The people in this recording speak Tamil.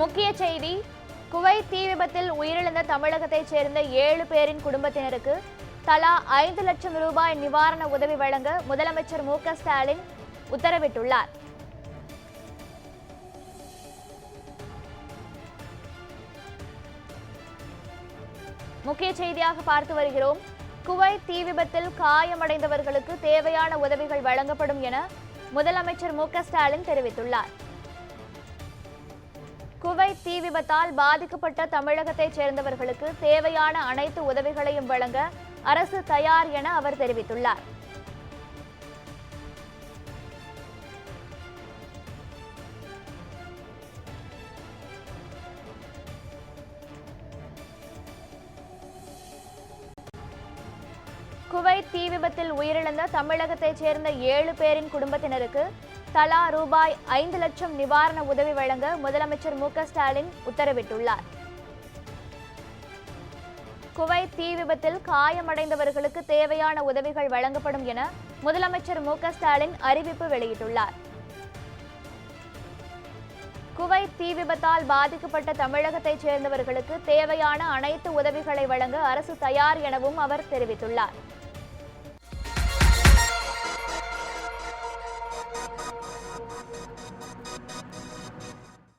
முக்கிய செய்தி குவைத் தீ விபத்தில் உயிரிழந்த தமிழகத்தைச் சேர்ந்த ஏழு பேரின் குடும்பத்தினருக்கு தலா ஐந்து லட்சம் ரூபாய் நிவாரண உதவி வழங்க முதலமைச்சர் மு ஸ்டாலின் உத்தரவிட்டுள்ளார். முக்கிய செய்தியாக பார்த்து வருகிறோம். குவைத் தீ விபத்தில் காயமடைந்தவர்களுக்கு தேவையான உதவிகள் வழங்கப்படும் என முதலமைச்சர் மு ஸ்டாலின் தெரிவித்துள்ளார். குவைத் தீ விபத்தால் பாதிக்கப்பட்ட தமிழகத்தைச் சேர்ந்தவர்களுக்கு தேவையான அனைத்து உதவிகளையும் வழங்க அரசு தயார் என அவர் தெரிவித்துள்ளார். குவைத் தீ விபத்தில் உயிரிழந்த தமிழகத்தைச் சேர்ந்த ஏழு பேரின் குடும்பத்தினருக்கு தலா ரூபாய் ஐந்து லட்சம் நிவாரண உதவி வழங்க முதலமைச்சர் மு ஸ்டாலின் உத்தரவிட்டுள்ளார். குவைத் தீ விபத்தில் காயமடைந்தவர்களுக்கு தேவையான உதவிகள் வழங்கப்படும் என முதலமைச்சர் மு ஸ்டாலின் அறிவிப்பு வெளியிட்டுள்ளார். குவைத் தீ விபத்தால் பாதிக்கப்பட்ட தமிழகத்தைச் சேர்ந்தவர்களுக்கு தேவையான அனைத்து உதவிகளை வழங்க அரசு தயார் எனவும் அவர் தெரிவித்துள்ளார்.